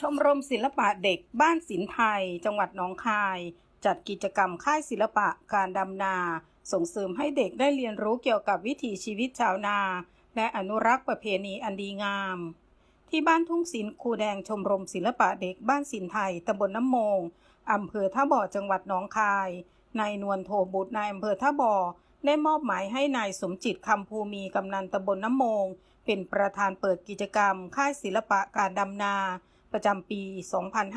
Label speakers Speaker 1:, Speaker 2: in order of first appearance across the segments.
Speaker 1: ชมรมศิลปะเด็กบ้านศิลป์ไทย จังหวัดหนองคาย จัดกิจกรรมค่ายศิลปะการดำนา ส่งเสริมให้เด็กได้เรียนรู้เกี่ยวกับวิถีชีวิตชาวนา และอนุรักษ์ประเพณีอันดีงาม ที่บ้านทุ่งศิลป์ครูแดงชมรมศิลปะเด็กบ้านศิลป์ไทยตำบลน้ำโมงอำเภอท่าบ่อจังหวัดหนองคายนายนวลโทบุตรนายอำเภอท่าบ่อได้มอบหมายให้นายสมจิตคำภูมีกำนันตำบลน้ำโมง เป็นประธานเปิดกิจกรรม ค่ายศิลปะการดำนา ประจำปี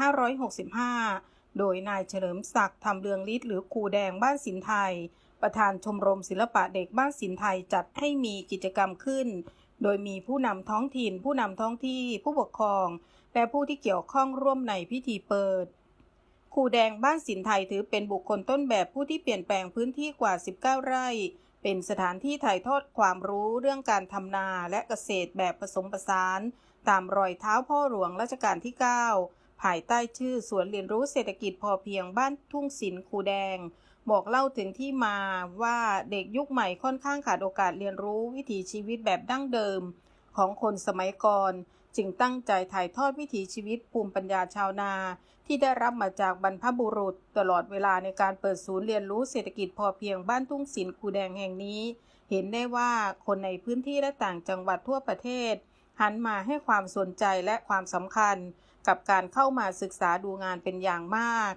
Speaker 1: 2565 โดยนายเฉลิมศักดิ์ทำเรืองฤทธิ์หรือครูแดงบ้านศิลไทย ประธานชมรมศิลปะเด็กบ้านศิลไทยจัดให้มีกิจกรรมขึ้น โดยมีผู้นำท้องถิ่น ผู้นำท้องที่ผู้ปกครอง และผู้ที่เกี่ยวข้องร่วมในพิธีเปิดครูแดงบ้านศิลไทยถือเป็นบุคคลต้นแบบผู้ที่เปลี่ยนแปลงพื้นที่กว่า 19 ไร่ เป็นสถานที่ถ่ายทอดความรู้เรื่องการทำนาและเกษตรแบบผสมผสาน ตามรอยเท้าพ่อหลวงรัชกาลที่ 9 ภายใต้ชื่อสวนเรียนรู้เศรษฐกิจพอเพียงบ้านทุ่งศิลป์ครูแดง บอกเล่าถึงที่มาว่าเด็กยุคใหม่ค่อนข้างขาดโอกาสเรียนรู้วิถีชีวิตแบบดั้งเดิม ของคนสมัยก่อน จึงตั้งใจถ่ายทอดวิถีชีวิตภูมิปัญญาชาวนา ที่ได้รับมาจากบรรพบุรุษ ตลอดเวลาในการเปิดศูนย์เรียนรู้เศรษฐกิจพอเพียงบ้านทุ่งศิลปูแดงแห่งนี้ เห็นได้ว่าคนในพื้นที่และต่างจังหวัดทั่วประเทศ หันมาให้ความสนใจและความสำคัญ กับการเข้ามาศึกษาดูงานเป็นอย่างมาก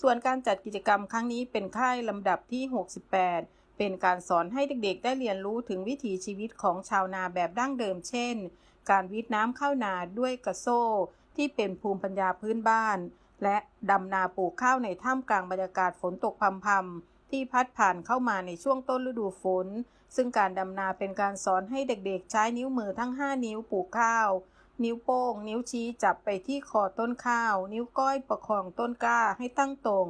Speaker 1: ส่วนการจัดกิจกรรมครั้งนี้เป็นค่ายลำดับที่ 68เป็นการสอนให้เด็กๆ ได้เรียนรู้ถึงวิถีชีวิตของชาวนาแบบดั้งเดิมเช่น การวิทน้ำเข้านาด้วยกระโซ่ที่เป็นภูมิปัญญาพื้นบ้าน และดำนาปลูกข้าวในท่ามกลางบรรยากาศฝนตกพรำๆที่พัดผ่านเข้ามาในช่วงต้นฤดูฝน ซึ่งการดำนาเป็นการสอนให้เด็กๆ ใช้นิ้วมือทั้ง 5 นิ้วปลูกข้าว นิ้วโป้ง นิ้วชี้จับไปที่คอต้นข้าว นิ้วก้อยประคองต้นกล้าให้ตั้งตรง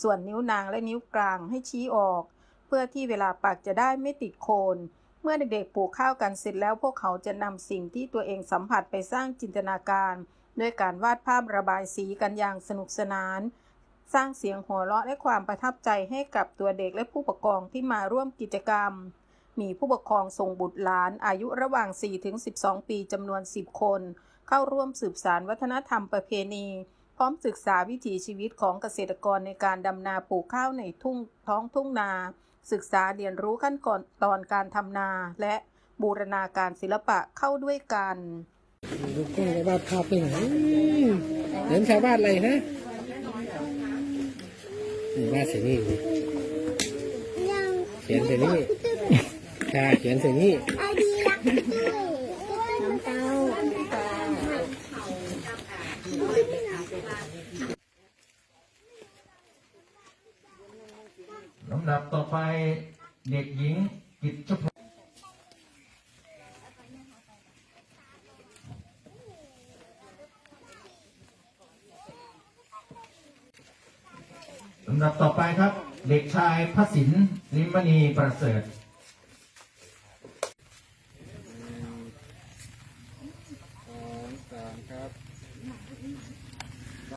Speaker 1: ส่วนนิ้วนางและนิ้วกลางให้ชี้ออก เพื่อที่เวลาปักจะได้ไม่ติดโคน เมื่อเด็กๆปลูกข้าวกันเสร็จแล้วพวกเขาจะนำสิ่งที่ตัวเองสัมผัสไปสร้างจินตนาการด้วยการวาดภาพระบายสีกันอย่างสนุกสนาน สร้างเสียงหัวเราะและความประทับใจให้กับตัวเด็กและผู้ปกครองที่มาร่วมกิจกรรม มีผู้ปกครองส่งบุตรหลานอายุระหว่าง 4-12 ปีจำนวน 10 คน เข้าร่วมสืบสารวัฒนธรรมประเพณี พร้อมศึกษาวิถีชีวิตของเกษตรกรในการดำนาปลูกข้าวในทุ่งท้องทุ่งนา ศึกษาเรียนรู้ขั้นก่อนตอนการทำนา และบูรณาการศิลปะเข้าด้วยกัน
Speaker 2: ลูกกล้องไปวาดภาพไปไหนเหมือนชาวบ้านเลยนะนี่วาดเสียนี่เขียนเสียนี่ค่ะเขียนเสียนี่
Speaker 3: ไอดีรักด้วยน้ำเต้า
Speaker 4: ลำดับต่อไปเด็กหญิงกิจชพลำดับต่อไปครับ เด็กชายพระสินลิมมณีประเสริฐ